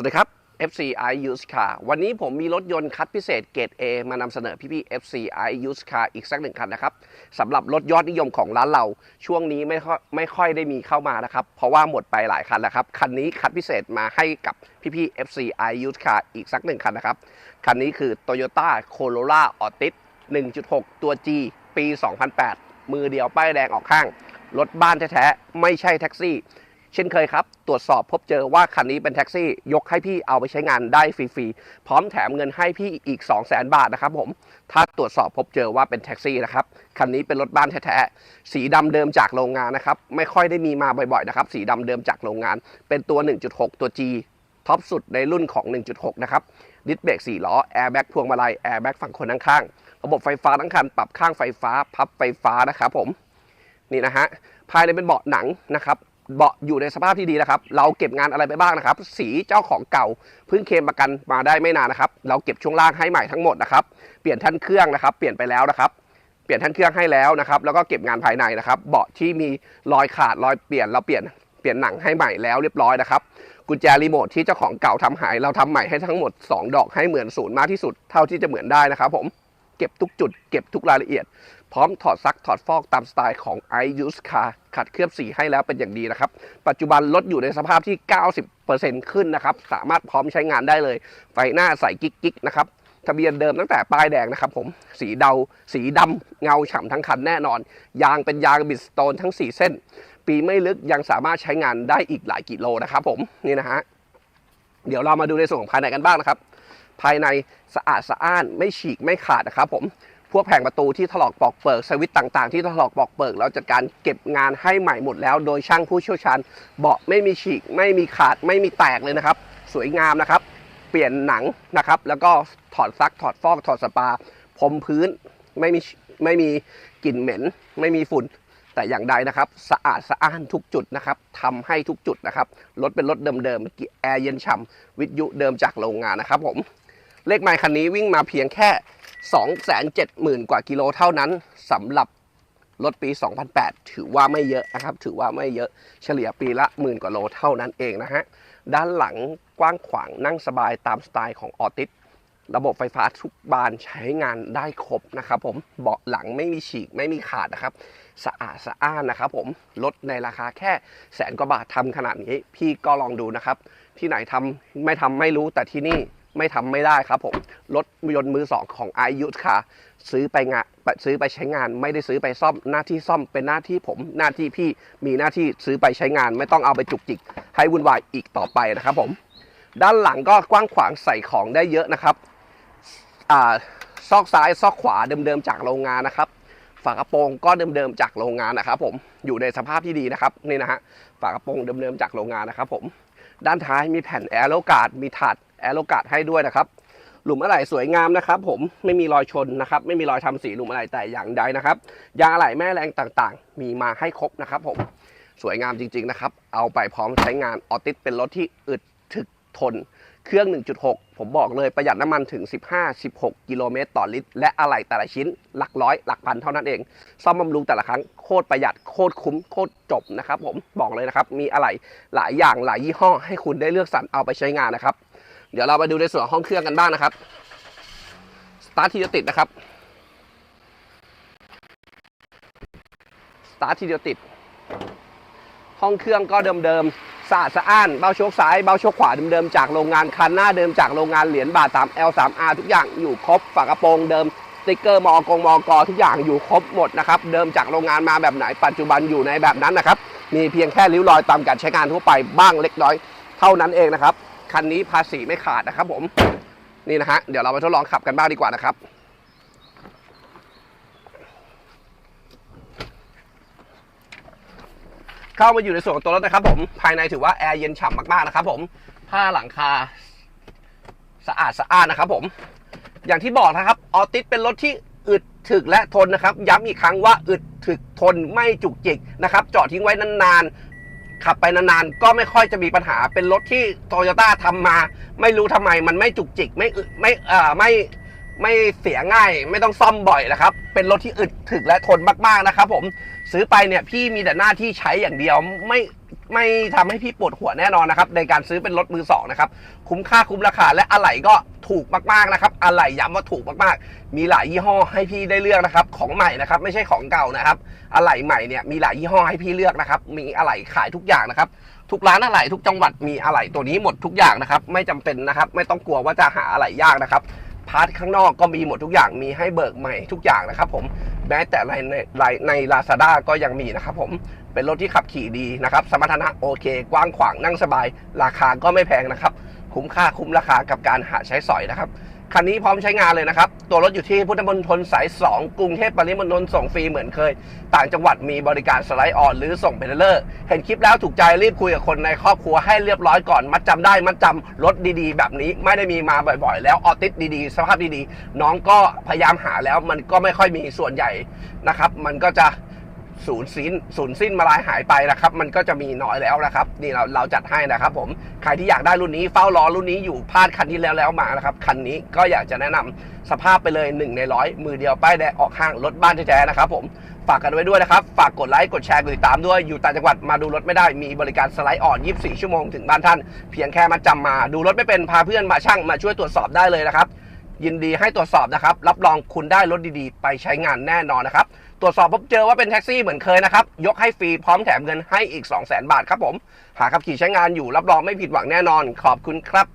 สวัสดีครับ FCI Used Car วันนี้ผมมีรถยนต์คัดพิเศษเกรด A มานำเสนอพี่ๆ FCI Used Car อีกสักหนึ่งคันนะครับสำหรับรถยอดนิยมของร้านเรา ช่วงนี้ไม่ค่อยไม่ค่อยได้มีเข้ามานะครับ เพราะว่าหมดไปหลายคันแล้วครับ คันนี้คัดพิเศษมาให้กับพี่ๆ FCI Used Car อีกสักหนึ่งคันนะครับ คันนี้คือ Toyota Corolla Altis 1.6 ตัว G ปี 2008 มือเดียวป้ายแดงออกข้าง รถบ้านแท้ๆ ไม่ใช่แท็กซี่ เช่นเคยครับ ตรวจสอบพบเจอว่าคันนี้เป็นแท็กซี่ ยกให้พี่เอาไปใช้งานได้ฟรีๆ พร้อมแถมเงินให้พี่อีก 2 0 0 0 0 0บาทนะครับผม ถ้าตรวจสอบพบเจอว่าเป็นแท็กซี่นะครับ คันนี้เป็นรถบ้านแท้ๆ สีดำเดิมจากโรงงานนะครับ ไม่ค่อยได้มีมาบ่อยๆนะครับ สีดำเดิมจากโรงงาน เป็นตัว 1.6 ตัว G ท็อปสุดในรุ่นของ 1.6 นะครับดิสเบรก4ล้อ แอร์แบ็กพวงมาลัย แอร์แบ็กฝั่งคนข้างๆ ระบบไฟฟ้าทั้งคัน ปรับข้างไฟฟ้า พับไฟฟ้านะครับผม นี่นะฮะ ภายในเป็นเบาะหนังนะครับ เบาะอยู่ในสภาพที่ดีนะครับ เราเก็บงานอะไรไปบ้างนะครับ สีเจ้าของเก่าเพิ่งเคลมประกันมาได้ไม่นานนะครับ เราเก็บช่วงล่างให้ใหม่ทั้งหมดนะครับ เปลี่ยนท่านเครื่องนะครับ เปลี่ยนไปแล้วนะครับ เปลี่ยนท่านเครื่องให้แล้วนะครับ แล้วก็เก็บงานภายในนะครับ เบาะที่มีรอยขาดรอยเปลี่ยนเราเปลี่ยนเปลี่ยนหนังให้ใหม่แล้วเรียบร้อยนะครับ กุญแจรีโมทที่เจ้าของเก่าทำหาย เราทำใหม่ให้ทั้งหมด 2 ดอกให้เหมือนศูนย์มากที่สุดเท่าที่จะเหมือนได้นะครับ ผม เก็บทุกจุด เก็บทุกรายละเอียด พร้อมถอดซักถอดฟอกตามสไตล์ของ i use car ขัดเคลือบสีให้แล้วเป็นอย่างดีนะครับ ปัจจุบันรถอยู่ในสภาพที่ 90%ขึ้นนะครับ สามารถพร้อมใช้งานได้เลย ไฟหน้าใสกิ๊กๆนะครับทะเบียนเดิมตั้งแต่ป้ายแดงนะครับผม สีเดา สีดำเงาฉ่ำทั้งคันแน่นอน ยางเป็นยางบิดสโตนทั้ง 4 เส้น ปีไม่ลึกยังสามารถใช้งานได้อีกหลายกิโลนะครับผม นี่นะฮะ เดี๋ยวเรามาดูในส่วนของภายในกันบ้างนะครับ ภายในสะอาดสะอ้านไม่ฉีกไม่ขาดนะครับผม พวกแผงประตูที่ถลอกปอกเปิกสวิตต่างๆ ที่ถลอกปอกเปิกเราจัดการเก็บงานให้ใหม่หมดแล้ว โดยช่างผู้เชี่ยวชาญเบาะไม่มีฉีก ไม่มีขาดไม่มีแตกเลยนะครับ สวยงามนะครับ เปลี่ยนหนังนะครับ แล้วก็ถอดซักถอดฟอกถอดสปาพรมพื้นไม่มีไม่มีกลิ่นเหม็น ไม่มีฝุ่นแต่อย่างใดนะครับ สะอาดสะอ้านทุกจุดนะครับทำให้ทุกจุดนะครับรถเป็นรถเดิมๆแอร์เย็นฉ่ำวิทยุเดิมจากโรงงานนะครับผมเลขไมล์คันนี้วิ่งมาเพียงแค่ 270,000 กว่ากิโลเท่านั้นสำหรับรถปี 2008 ถือว่าไม่เยอะนะครับ ถือว่าไม่เยอะเฉลี่ยปีละหมื่นกว่าโลเท่านั้นเองนะฮะ ด้านหลังกว้างขวางนั่งสบายตามสไตล์ของออติสระบบไฟฟ้าทุกบานใช้งานได้ครบนะครับผม เบาะหลังไม่มีฉีกไม่มีขาดนะครับ สะอาดสะอ้านนะครับผม ลดในราคาแค่แสนกว่าบาททำขนาดนี้ พี่ก็ลองดูนะครับ ที่ไหนทำไม่ทำไม่รู้แต่ที่นี่ ไม่ทำไม่ได้ครับผมรถยนต์มือสองของ i u ค่ะ ซื้อไปงานซื้อไปใช้งาน ไม่ได้ซื้อไปซ่อมหน้าที่ซ่อมเป็นหน้าที่ผมหน้าที่พี่มีหน้าที่ซื้อไปใช้งาน ไม่ต้องเอาไปจุกจิก ให้วุ่นวายอีกต่อไปนะครับผม ด้านหลังก็กว้างขวางใส่ของได้เยอะนะครับอ่าซอกซ้ายซอกขวาเดิมๆจากโรงงานนะครับ ฝากระโปรงก็เดิมๆจากโรงงานนะครับ ผมอยู่ในสภาพที่ดีนะครับนี่นะฮะฝากระโปรงเดิมๆจากโรงงานนะครับ ผม ด้านท้ายมีแผ่นแอโรการ์ดมีถาด แอโรกาดให้ด้วยนะครับ หลุมอะไหล่สวยงามนะครับผมไม่มีรอยชนนะครับ ไม่มีรอยทำสีหลุมอะไหล่แต่อย่างใดนะครับ ยางอะไหล่แม่แรงต่างๆ มีมาให้ครบนะครับผมสวยงามจริงๆนะครับ เอาไปพร้อมใช้งานออติสเป็นรถที่อึดถึกทน เครื่อง 1.6 ผมบอกเลยประหยัดน้ำมันถึง 15-16 กิโลเมตรต่อลิตร และอะไหล่แต่ละชิ้นหลักร้อยหลักพันเท่านั้นเอง ซ่อมบำรุงแต่ละครั้งโคตรประหยัดโคตรคุ้มโคตรจบนะครับผมบอกเลยนะครับ มีอะไหล่หลายอย่างหลายยี่ห้อให้คุณได้เลือกสรรเอาไปใช้งานนะครับ เดี๋ยวเราไปดูในส่วนห้องเครื่องกันบ้างนะครับ สตาร์ทที่จะติดนะครับ สตาร์ททีเดียวติด ห้องเครื่องก็เดิมๆสะอาดสะอ้าน เบ้าโชคซ้าย เบ้าโชคขวาเดิมๆจากโรงงาน คันหน้าเดิมจากโรงงานเหรียญบาท 3L 3R ทุกอย่างอยู่ครบ ฝากระโปรงเดิมติ๊กเกอร์มอกงมอกทุกอย่างอยู่ครบหมดนะครับ เดิมจากโรงงานมาแบบไหน ปัจจุบันอยู่ในแบบนั้นนะครับ มีเพียงแค่ริ้วรอยตามการใช้งานทั่วไปบ้างเล็กน้อยเท่านั้นเองนะครับ คันนี้ภาษีไม่ขาดนะครับผม นี่นะฮะ เดี๋ยวเรามาทดลองขับกันบ้างดีกว่านะครับ เข้ามาอยู่ในส่วนของตัวรถนะครับผม ภายในถือว่าแอร์เย็นฉ่ำมากๆนะครับผม ผ้าหลังคา สะอาดสะอ้านนะครับผม อย่างที่บอกนะครับ ออติสเป็นรถที่อึดถึกและทนนะครับ ย้ำอีกครั้งว่าอึดถึกทนไม่จุกจิกนะครับ จอดทิ้งไว้นานๆ ขับไปนานๆ ก็ไม่ค่อยจะมีปัญหาเป็นรถที่โตโยต้าทำมา ไม่รู้ทำไมมันไม่จุกจิกไม่ไม่เอ่อไม่ไม่เสียง่ายไม่ต้องซ่อมบ่อยนะครับ เป็นรถที่อึดถึกและทนมากๆนะครับผมซื้อไปเนี่ยพี่มีแต่หน้าที่ใช้อย่างเดียวไม่ ไม่ทำให้พี่ปวดหัวแน่นอนนะครับในการซื้อเป็นรถมือสองนะครับคุ้มค่าคุ้มราคาและอะไหล่ก็ถูกมากๆนะครับอะไหล่ย้ำว่าถูกมากๆ มีหลายยี่ห้อให้พี่ได้เลือกนะครับของใหม่นะครับไม่ใช่ของเก่านะครับอะไหล่ใหม่เนี่ยมีหลายยี่ห้อให้พี่เลือกนะครับมีอะไหล่ขายทุกอย่างนะครับทุกร้านอะไหล่ทุกจังหวัดมีอะไหล่ตัวนี้หมดทุกอย่างนะครับไม่จำเป็นนะครับไม่ต้องกลัวว่าจะหาอะไหล่ยากนะครับพาร์ทข้างนอกก็มีหมดทุกอย่างมีให้เบิกใหม่ทุกอย่างนะครับผม แม้แต่ในในในลาซาด้าก็ยังมีนะครับผมเป็นรถที่ขับขี่ดีนะครับ สมรรถนะโอเค กว้างขวางนั่งสบาย ราคาก็ไม่แพงนะครับ คุ้มค่าคุ้มราคากับการหาใช้สอยนะครับ คันนี้พร้อมใช้งานเลยนะครับ ตัวรถอยู่ที่พุทธมณฑลสาย 2 กรุงเทพปริมณฑลส่งฟรีเหมือนเคย ต่างจังหวัดมีบริการสไลด์ออนหรือส่งเป็นเลอร์ เห็นคลิปแล้วถูกใจรีบคุยกับคนในครอบครัวให้เรียบร้อยก่อน มัดจำได้ มัดจำรถดีๆ แบบนี้ไม่ได้มีมาบ่อยๆ แล้วออติสดีๆ สภาพดีๆ น้องก็พยายามหาแล้วมันก็ไม่ค่อยมีส่วนใหญ่นะครับ มันก็จะ สูญสิ้นสูญสิ้นมาลายหายไปนะครับ มันก็จะมีน้อยแล้วนะครับ นี่เราเราจัดให้นะครับ ผมใครที่อยากได้รุ่นนี้เฝ้ารอรุ่นนี้อยู่พลาดคันที่แล้วแล้วมานะครับคันนี้ก็อยากจะแนะนำสภาพไปเลย 1 ในร้อยมือเดียวป้ายแดงออกห้างรถบ้านแท้ๆนะครับ ผมฝากกันไว้ด้วยนะครับ ฝากกดไลค์ กดแชร์ กดติดตามด้วย อยู่ต่างจังหวัดมาดูรถไม่ได้ มีบริการสไลด์อ่อน 24 ชั่วโมงถึงบ้านท่าน เพียงแค่มาจำมา ดูรถไม่เป็น พาเพื่อนมาช่างมาช่วยตรวจสอบได้เลยนะครับ ยินดีให้ตรวจสอบนะครับ รับรองคุณได้รถดีๆ ไปใช้งานแน่นอนนะครับ ตรวจสอบพบเจอว่าเป็นแท็กซี่เหมือนเคยนะครับ ยกให้ฟรีพร้อมแถมเงินให้อีก 2 0 0 0 0 0 บาทครับผม หากขับขี่ใช้งานอยู่รับรองไม่ผิดหวังแน่นอน ขอบคุณครับ